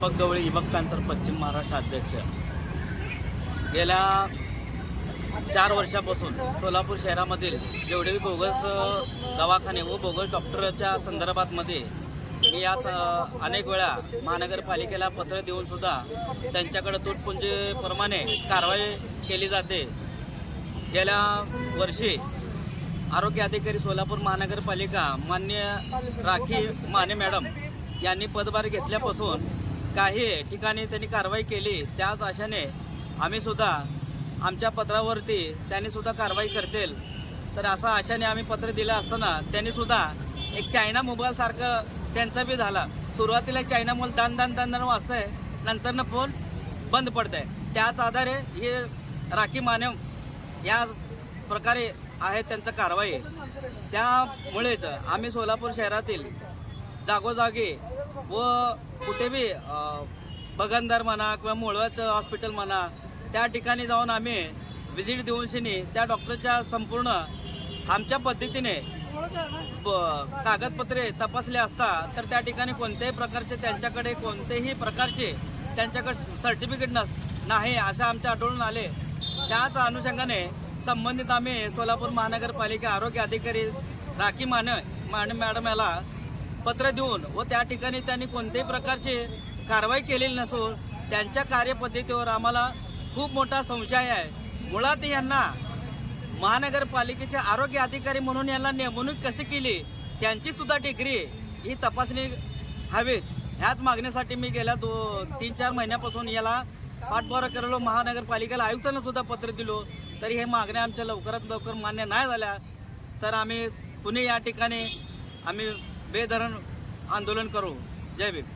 दीपक गवळी युवकांतर पश्चिम महाराष्ट्र अध्यक्ष. गेल्या चार वर्षापासून सोलापूर शहरामधील जेवढे बोगस दवाखाने व बोगस डॉक्टरच्या संदर्भातमध्ये मी या स- अनेक वेळा महानगरपालिकेला पत्र देऊनसुद्धा त्यांच्याकडं त्यांच्याकडे तुटपुंजीप्रमाणे कारवाई केली जाते. गेल्या वर्षी आरोग्य अधिकारी सोलापूर महानगरपालिका मान्य राखी माने मॅडम यांनी पदभार घेतल्यापासून काही ठिकाणी त्यांनी कारवाई केली त्याच आशाने आम्ही सुद्धा आमच्या पत्रावरती त्यांनी सुद्धा कारवाई करतील. तर असा आशाने आम्ही पत्र दिलं असताना त्यांनी सुद्धा एक चायना मोबाईलसारखं त्यांचा बी झाला. सुरुवातीला चायना मोबाईल दान दान दान दान वाजतंय नंतरनं फोन बंद पडतंय. त्याच आधारे हे राखी मानव या प्रकारे आहे त्यांचं कारवाई. त्यामुळेच आम्ही सोलापूर शहरातील जागोजागी व कुठे बी बगंदर म्हणा किंवा मुळव्याचं हॉस्पिटल म्हणा त्या ठिकाणी जाऊन आम्ही व्हिजिट देऊन शिनी त्या डॉक्टरच्या संपूर्ण आमच्या पद्धतीने ब- कागदपत्रे तपासले असता तर त्या ठिकाणी कोणत्याही प्रकारचे त्यांच्याकडे कोणतेही प्रकारचे त्यांच्याकडे सर्टिफिकेट नस नाही असं आमच्या आढळून आले. त्याच अनुषंगाने संबंधित आम्ही सोलापूर महानगरपालिका आरोग्य अधिकारी राखी मान मान मॅडम याला पत्र देऊन व त्या ठिकाणी त्यांनी कोणत्याही प्रकारची कारवाई केलेली नसून त्यांच्या कार्यपद्धतीवर आम्हाला खूप मोठा संशय आहे. मुळात यांना महानगरपालिकेचे आरोग्य अधिकारी म्हणून यांना नेमणूक कशी केली त्यांची सुद्धा डिग्री ही तपासणी हवीत. ह्याच मागणीसाठी मी गेल्या दो तीन चार महिन्यापासून याला पाठपुरा केलेलो महानगरपालिकेला आयुक्तांना सुद्धा पत्र दिलो. तरी हे मागण्या आमच्या लवकरात लवकर मान्य नाही झाल्या. तर आम्ही पुणे या ठिकाणी आम्ही બે ધરણ આંદોલન કરવું જય ભીમ.